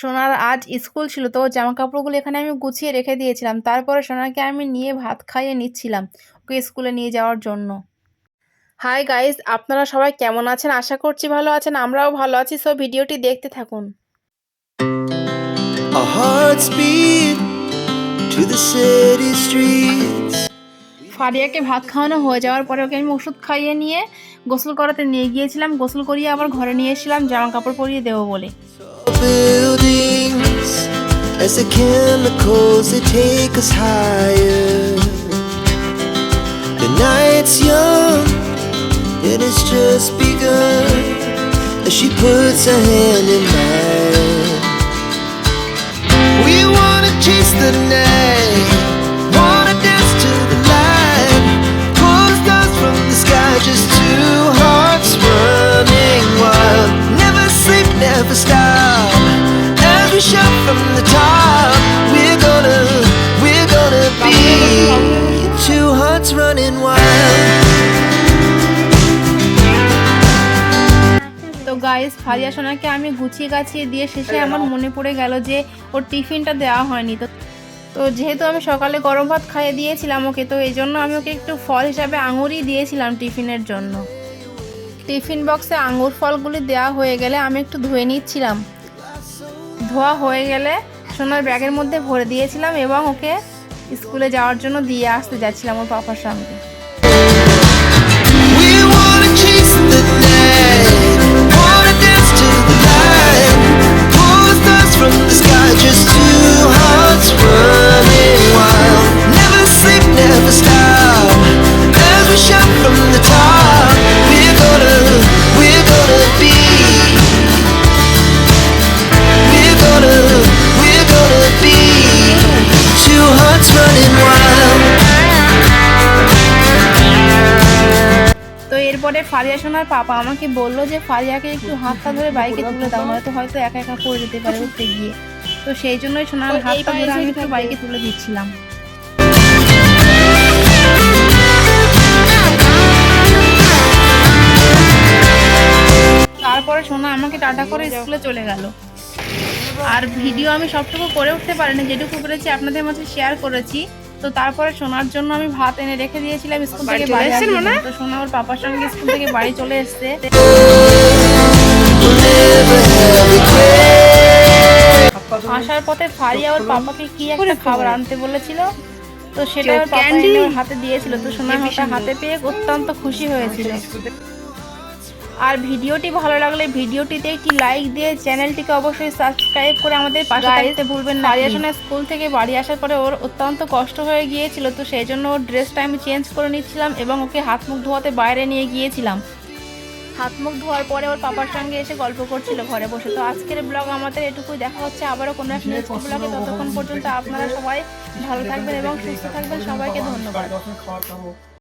সোনার আজ স্কুল ছিল, তো জামা কাপড়গুলো এখানে আমি গুছিয়ে রেখে দিয়েছিলাম। তারপরে সোনাকে আমি নিয়ে ভাত খাইয়ে নিচ্ছিলাম ওকে স্কুলে নিয়ে যাওয়ার জন্য। হাই গাইস, আপনারা সবাই কেমন আছেন? আশা করছি ভালো আছেন, আমরাও ভালো আছি। সো ভিডিওটি দেখতে থাকুন। To the city streets. ফারিয়াকে ভাত খাওয়ানো হয়ে যাওয়ার পরে ওকে আমি ওষুধ খাইয়ে নিয়ে গোসল করাতে নিয়ে গিয়েছিলাম গোসল করিয়ে আবার ঘরে নিয়ে এসেছিলাম জামা কাপড় পরিয়ে দেবো বলে as the chemicals they take us higher. The night's young and it's just begun as she puts her hand in mine. Guys Faria সোনাকে আমি গুছিয়ে গাছিয়ে দিয়ে শেষে আমার মনে পড়ে গেল যে ওর টিফিনটা দেওয়া হয়নি। তো তো যেহেতু আমি সকালে গরম ভাত খাইয়ে দিয়েছিলাম ওকে তো এই জন্য আমি ওকে একটু ফল হিসাবে আঙুরই দিয়েছিলাম টিফিনের জন্য। টিফিন বক্সে আঙুর ফলগুলি দেওয়া হয়ে গেলে আমি একটু ধুয়ে নিচ্ছিলাম। ধোয়া হয়ে গেলে সোনার ব্যাগের মধ্যে ভরে দিয়েছিলাম এবং ওকে স্কুলে যাওয়ার জন্য দিয়ে আসতে যাচ্ছিলাম ওর পাপার সঙ্গে। এরপরে ফারিয়া সোনার পাপা আমাকে বলল যে ফারিয়াকে একটু হাতটা ধরে বাইকে তুলে দাও নয়তো হয়তো একা একা পড়ে যেতে পারে উঠতে গিয়ে। তো সেই জন্যই সোনার হাতটা ধরে আমি একটু বাইকে তুলে দিচ্ছিলাম। তারপরে সোনা আমাকে টাটা করে স্কুলে চলে গেল। আর ভিডিও আমি সবটুকু করে উঠতে পারিনি যেটুকু করেছি আপনাদের মাঝে শেয়ার করেছি। তো তারপরে সোনার জন্য আমি ভাত এনে রেখে দিয়েছিলাম স্কুল থেকে বাড়ি। তো সোনা ওর পাপার সঙ্গে স্কুল থেকে বাড়ি চলে এসছে। আসার পথে ফারিয়া ওর পাপাকে কি একটা খাবার আনতে বলেছিল? তো সেটা ওর পাপা হাতে দিয়েছিল। তো সোনা হাতে পেয়ে অত্যন্ত খুশি হয়েছিল। আর ভিডিওটি ভালো লাগলে ভিডিওটিতে একটি লাইক দিয়ে চ্যানেলটিকে অবশ্যই সাবস্ক্রাইব করে আমাদের পাশে থাকতে ভুলবেন না। আরিয়াসনের স্কুল থেকে বাড়ি আসার পরে ওর অত্যন্ত কষ্ট হয়ে গিয়েছিল তো সেই জন্য ওর ড্রেসটা আমি চেঞ্জ করে নিচ্ছিলাম এবং ওকে হাত মুখ ধোয়াতে বাইরে নিয়ে গিয়েছিলাম। হাত মুখ ধোয়ার পরে ওর পাপার সঙ্গে এসে গল্প করছিল ঘরে বসে। তো আজকের ব্লগ আমাদের এটুকুই দেখা হচ্ছে আবারও কোনো একটা নেক্সট ব্লগে ততক্ষণ পর্যন্ত আপনারা সবাই ভালো থাকবেন এবং সুস্থ থাকবেন। সবাইকে ধন্যবাদ।